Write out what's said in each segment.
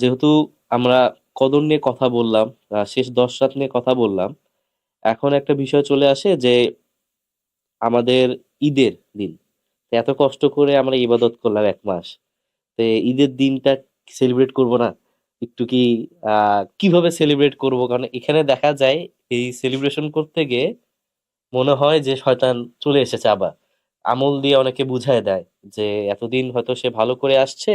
যেহেতু আমরা কদর নিয়ে কথা বললাম, আ শেষ ১০ রাত নিয়ে কথা বললাম। এখন একটা বিষয় চলে আসে যে আমাদের ঈদের দিন। এত কষ্ট করে আমরা ইবাদত করলাম ১ মাস। তো ঈদের দিনটা সেলিব্রেট করব না? একটু কি আ কীভাবে সেলিব্রেট করব? কারণ এখানে দেখা যায় এই সেলিব্রেশন করতে গিয়ে মনে হয় যে শয়তান চলে এসেছে আবার। আমল দিয়ে অনেকে বুঝায় দেয় যে এতদিন হয়তো সে ভালো করে আসছে।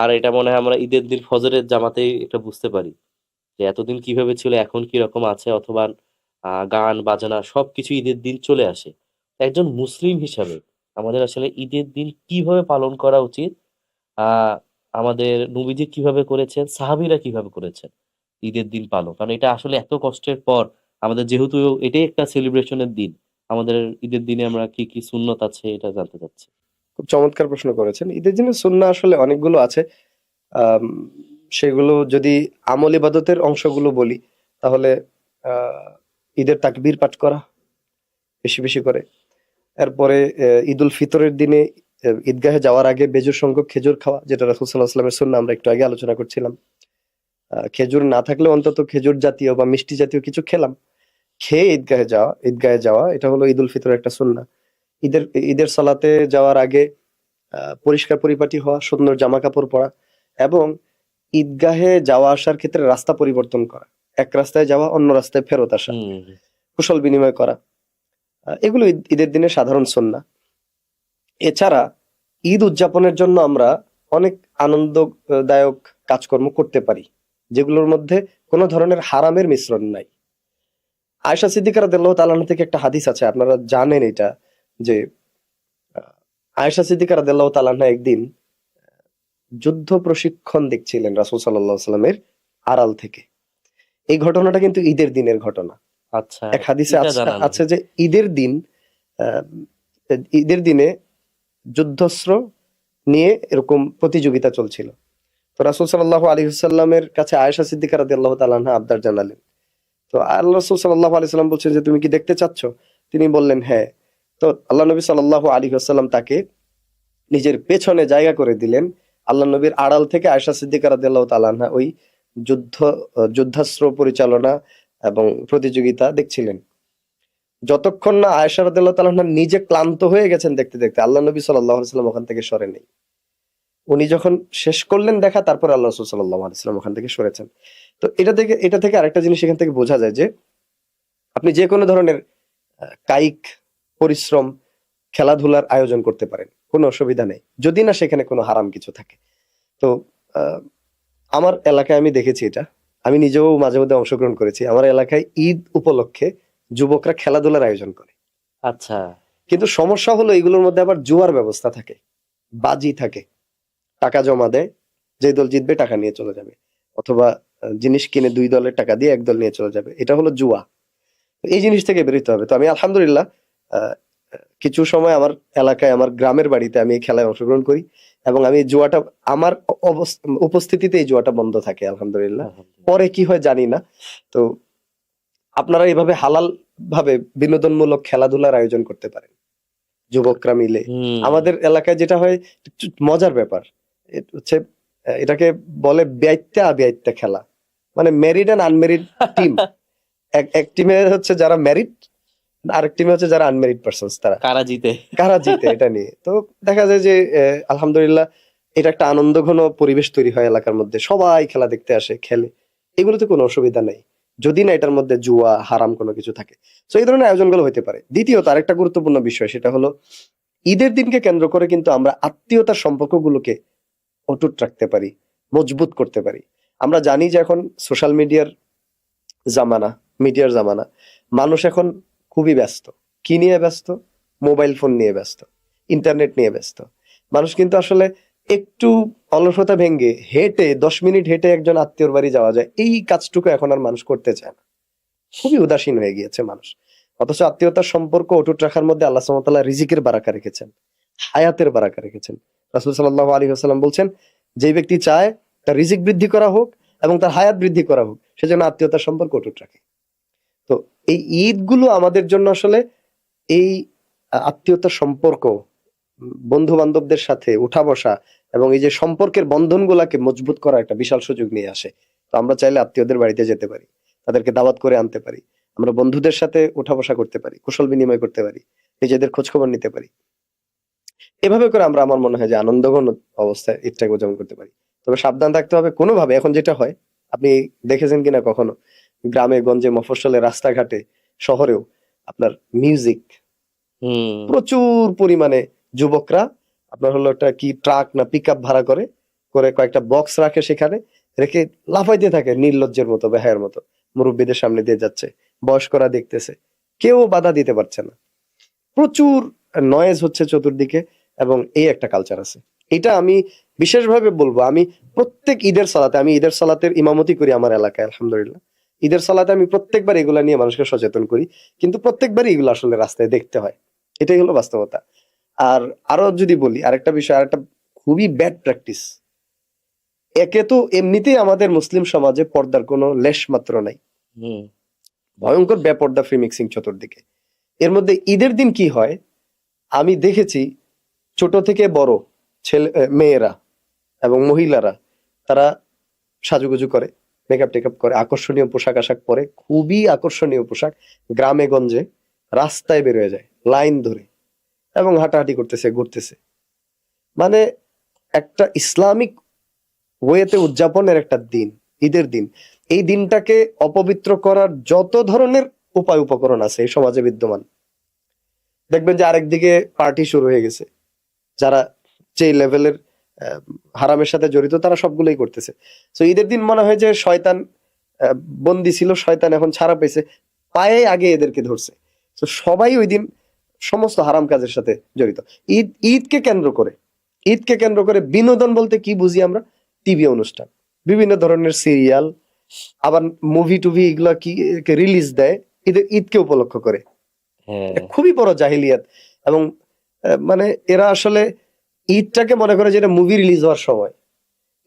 আর এটা মনে হয় আমরা ঈদের দিন ফজরের জামাতেই এটা বুঝতে পারি। যে এতদিন কীভাবে ছিল এখন কীরকম আছে অথবা গান বাজনা সবকিছু ঈদের দিন চলে আসে। একজন মুসলিম হিসাবে আমাদের আসলে ঈদের দিন কীভাবে পালন করা উচিত? আমাদের নবীজি কীভাবে করেছেন, সাহাবীরা কীভাবে করেছেন ঈদের দিন পালন? কারণ এটা আসলে এত কষ্টের পর আমাদের যেহেতু এটাই একটা সেলিব্রেশনের দিন। আমাদের ঈদের দিনে আমরা কি, কি সুন্নত আছে এটা জানতে চাচ্ছি। খুব চমৎকার প্রশ্ন করেছেন। ঈদের দিনে সুন্নাহ আসলে অনেকগুলো আছে। সেগুলো যদি আমল ইবাদতের অংশগুলো বলি তাহলে ঈদের তাকবীর পাঠ করা বেশি, বেশি করে। এরপরে এ ঈদুল ফিতরের দিনে ঈদগাহে যাওয়ার আগে বেজুর সংখ্যক খেজুর খাওয়া যেটা রাসূল আলাইহি ওয়াসাল্লামের আমরা একটু আগে আলোচনা করছিলাম। খেজুর না থাকলে অন্তত খেজুর জাতীয় বা মিষ্টি জাতীয় কিছু খেলাম। খেয়ে ঈদগাহে যাওয়া ঈদগাহে যাওয়া এটা হলো ঈদুল ফিতরের একটা সুন্নাহ। ঈদের ঈদের সালাতে যাওয়ার আগে পরিষ্কার পরিপাটি হওয়া, সুন্দর জামা কাপড় পরা এবং ঈদগাহে যাওয়া আসার ক্ষেত্রে রাস্তা পরিবর্তন করা। এক রাস্তায় যাওয়া অন্য রাস্তায় ফেরত আসা। কুশল বিনিময় করা। এগুলো ঈদের দিনে সাধারণ সুন্নাহ। এছাড়া ঈদ উদযাপনের জন্য আমরা অনেক আনন্দদায়ক কাজকর্ম করতে পারি। যেগুলোর মধ্যে কোনো ধরনের হারামের মিশ্রণ নাই। আয়েশা সিদ্দিকা রাদিয়াল্লাহু তাআলা আনহা থেকে একটা হাদিস আছে আপনারা জানেন এটা যে আ আয়েশা সিদ্দিকা রাদিয়াল্লাহু তাআলা একদিন যুদ্ধ প্রশিক্ষণ দেখছিলেন রাসূল সাল্লাল্লাহু আলাইহি ওয়াসাল্লামের আড়াল থেকে। এই ঘটনাটা কিন্তু ঈদের দিনের ঘটনা। আচ্ছা, এক হাদিসে আছে যে ঈদের দিন ঈদের দিনে যুদ্ধস্ত্র নিয়ে এরকম প্রতিযোগিতা চলছিল। তো রাসূল সাল্লাল্লাহু আলাইহি ওয়াসাল্লামের কাছে আয়েশা সিদ্দিকা তাআলা আনহা আবদার জানালেন। তো আল্লাহ রাসূল সাল্লাল্লাহু আলাইহি ওয়াসাল্লাম বলছেন যে তুমি কি দেখতে চাচ্ছ? তিনি বললেন হ্যাঁ। তো আল্লাহ নবী সাল্লাল্লাহু আলী ওয়াসাল্লাম তাকে নিজের পেছনে জায়গা করে দিলেন। আল্লাহ নবীর আড়াল থেকে আয়েশা সিদ্দিকার আনহা ওই যুদ্ধ যুদ্ধাস্ত্র পরিচালনা এবং প্রতিযোগিতা দেখছিলেন। যতক্ষণ না আয়েশা রাদিয়াল্লাহু তাআলা আনহা নিজে ক্লান্ত হয়ে গেছেন দেখতে, দেখতে আল্লাহ নবী আলাইহি ওখান থেকে সরে নেই। উনি যখন শেষ করলেন দেখা তারপর আল্লাহ আলাইহি ওখান থেকে সরেছেন। তো এটা থেকে এটা থেকে আরেকটা জিনিস এখান থেকে বোঝা যায় যে আপনি যে কোনো ধরনের কায়িক পরিশ্রম, খেলাধুলার আয়োজন করতে পারেন। কোনো অসুবিধা নেই। যদি না সেখানে কোনো হারাম কিছু থাকে। তো আমার এলাকায় আমি দেখেছি এটা। আমি নিজেও মাঝে মধ্যে অংশগ্রহণ করেছি। আমার এলাকায় ঈদ উপলক্ষে যুবকরা খেলাধুলার আয়োজন করে। আচ্ছা। কিন্তু সমস্যা হলো এগুলোর মধ্যে আবার জুয়ার ব্যবস্থা থাকে। বাজি থাকে। টাকা জমা দেয়। যে দল জিতবে টাকা নিয়ে চলে যাবে। অথবা জিনিস কিনে দুই দলের টাকা দিয়ে ১ দল নিয়ে চলে যাবে। এটা হলো জুয়া। এই জিনিস থেকে বেরোতে হবে। তো আমি আলহামদুলিল্লাহ কিছু সময় আমার এলাকায় আমার গ্রামের বাড়িতে আমি এই খেলায় অংশগ্রহণ করি এবং আমি জুয়াটা আমার উপস্থিতিতে এই জুয়াটা বন্ধ থাকে আলহামদুলিল্লাহ। পরে কি হয় জানি না। তো আপনারা এভাবে হালাল ভাবে বিনোদনমূলক খেলাধুলার আয়োজন করতে পারেন। যুবকরা মিলে। আমাদের এলাকায় যেটা হয় মজার ব্যাপার। হচ্ছে এটাকে বলে বেয়াইত্তা আবেয়াইত্তা খেলা। মানে ম্যারিড অ্যান্ড আনম্যারিড টিম। এক এক টিমে হচ্ছে যারা ম্যারিড আরেক টিমে হচ্ছে যারা আনম্যারিড পারসনস তারা। কারা জিতে? কারা জিতে এটা নিয়ে। তো দেখা যায় যে আলহামদুলিল্লাহ এটা একটা আনন্দঘন পরিবেশ তৈরি হয় এলাকার মধ্যে। সবাই খেলা দেখতে আসে, খেলে। এগুলোতে কোনো অসুবিধা নেই। যদি না এটার মধ্যে জুয়া, হারাম কোনো কিছু থাকে। সো এই ধরনের আয়োজনগুলো হইতে পারে। দ্বিতীয়ত আরেকটা গুরুত্বপূর্ণ বিষয় সেটা হলো ঈদের দিনকে কেন্দ্র করে কিন্তু আমরা আত্মীয়তার সম্পর্কগুলোকে অটুট রাখতে পারি, মজবুত করতে পারি। আমরা জানি যে এখন সোশ্যাল মিডিয়ার জামানা, মিডিয়ার জামানা। মানুষ এখন খুবই ব্যস্ত। কি নিয়ে ব্যস্ত? মোবাইল ফোন নিয়ে ব্যস্ত। ইন্টারনেট নিয়ে ব্যস্ত। মানুষ কিন্তু আসলে একটু অলসতা ভেঙে হেঁটে ১০ মিনিট হেঁটে একজন আত্মীয়র বাড়ি যাওয়া যায়। এই কাজটুকু এখন আর মানুষ করতে চায় না। খুবই উদাসীন হয়ে গিয়েছে মানুষ। অথচ আত্মীয়তার সম্পর্ক অটুট রাখার মধ্যে আল্লাহ সুবহানাহু রিজিকের বারাকা রেখেছেন। হায়াতের বারাকা রেখেছেন। রাসূল সাল্লাল্লাহু আলাইহি ওয়াসাল্লাম বলছেন, যেই ব্যক্তি চায়, তার রিজিক বৃদ্ধি করা হোক এবং তার হায়াত বৃদ্ধি করা হোক সেজন্য আত্মীয়তার সম্পর্ক অটুট রাখে। এই ঈদগুলো আমাদের জন্য আসলে এই আ আত্মীয়তার সম্পর্ক, বন্ধু-বান্ধবদের সাথে উঠা বসা এবং এই যে সম্পর্কের বন্ধনগুলাকে মজবুত করা একটা বিশাল সুযোগ নিয়ে আসে। তো আমরা চাইলে আত্মীয়দের বাড়িতে যেতে পারি তাদেরকে দাওয়াত করে আনতে পারি আমরা বন্ধুদের সাথে উঠা বসা করতে পারি কুশল বিনিময় করতে পারি নিজেদের খোঁজ খবর নিতে পারি। এভাবে করে আমরা আমার মনে হয় যে আনন্দঘন অবস্থায় ঈদটাকে উদযাপন করতে পারি। তবে সাবধান থাকতে হবে কোনোভাবে এখন যেটা হয় আপনি দেখেছেন কিনা কখনো গ্রামে গঞ্জে মফস্বলে রাস্তাঘাটে শহরেও আপনার মিউজিক প্রচুর পরিমাণে যুবকরা আপনার হলো একটা কি ট্রাক না পিক ভাড়া করে করে কয়েকটা বক্স রাখে সেখানে রেখে লাফাইতে থাকে নির্লজ্জের মতো বেহায়ের মতো। মুরব্বীদের সামনে দিয়ে যাচ্ছে বয়স্করা দেখতেছে। কেউ বাধা দিতে পারছে না। প্রচুর নয়েজ হচ্ছে চতুর্দিকে এবং এই একটা কালচার আছে। এটা আমি বিশেষভাবে বলব আমি প্রত্যেক ঈদের সালাতে আমি ঈদের সালাতের ইমামতি করি আমার এলাকায় আলহামদুলিল্লাহ। ঈদের সালাতে আমি প্রত্যেকবার এগুলা নিয়ে মানুষকে সচেতন করি কিন্তু প্রত্যেকবারই এগুলো আসলে রাস্তায় দেখতে হয়। এটাই হলো বাস্তবতা। আর আরও যদি বলি আরেকটা বিষয় আরেকটা খুবই ব্যাড প্র্যাকটিস একে তো এমনিতেই আমাদের মুসলিম সমাজে পর্দার কোনো লেশ মাত্র নাই। ভয়ঙ্কর বেপর্দা ফ্রি মিক্সিং চতুর্দিকে। এর মধ্যে ঈদের দিন কি হয়? আমি দেখেছি ছোট থেকে বড় ছেলে মেয়েরা এবং মহিলারা তারা সাজুগুজু করে। মেকআপ টেকআপ করে, আকর্ষণীয় পোশাক আশাক পরে, খুবই আকর্ষণীয় পোশাক, গ্রামে গঞ্জে, রাস্তায় বেরোয় যায়, লাইন ধরে এবং হাঁটাহাঁটি করতেছে, ঘুরতেছে। মানে একটা ইসলামিক ওয়েতে উদযাপনের একটা দিন, ঈদের দিন। এই দিনটাকে অপবিত্র করার যত ধরনের উপায় উপকরণ আছে, এই সমাজে বিদ্যমান। দেখবেন যে আরেকদিকে পার্টি শুরু হয়ে গেছে। যারা যে লেভেলের হারামের সাথে জড়িত তারা সবগুলোই করতেছে। তো ঈদের দিন মনে হয় যে শয়তান বন্দি ছিল শয়তান এখন ছাড়া পেয়েছে পায়ে আগে এদেরকে ধরছে। তো সবাই ওই দিন সমস্ত হারাম কাজের সাথে জড়িত। ঈদ ঈদকে কেন্দ্র করে ঈদকে কেন্দ্র করে বিনোদন বলতে কি বুঝি আমরা? টিভি অনুষ্ঠান। বিভিন্ন ধরনের সিরিয়াল আবার মুভি টুভি এগুলা কি রিলিজ দেয় ঈদের ঈদকে উপলক্ষ করে। হ্যাঁ। খুবই বড় জাহিলিয়াত। এবং মানে এরা আসলে ঈদটাকে মনে করে যেটা মুভি রিলিজ হওয়ার সময়।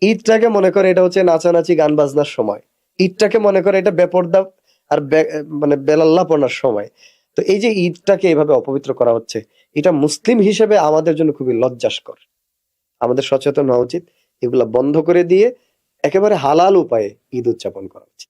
ঈদটাকে মনে করে এটা হচ্ছে নাচানাচি, গান বাজনার সময়। ঈদটাকে মনে করে এটা বেপর্দা আর মানে বেলাল্লাপনার সময়। তো এই যে ঈদটাকে এভাবে অপবিত্র করা হচ্ছে, এটা মুসলিম হিসেবে আমাদের জন্য খুবই লজ্জাস্কর। আমাদের সচেতন হওয়া উচিত, এগুলা বন্ধ করে দিয়ে একেবারে হালাল উপায়ে ঈদ উদযাপন করা উচিত।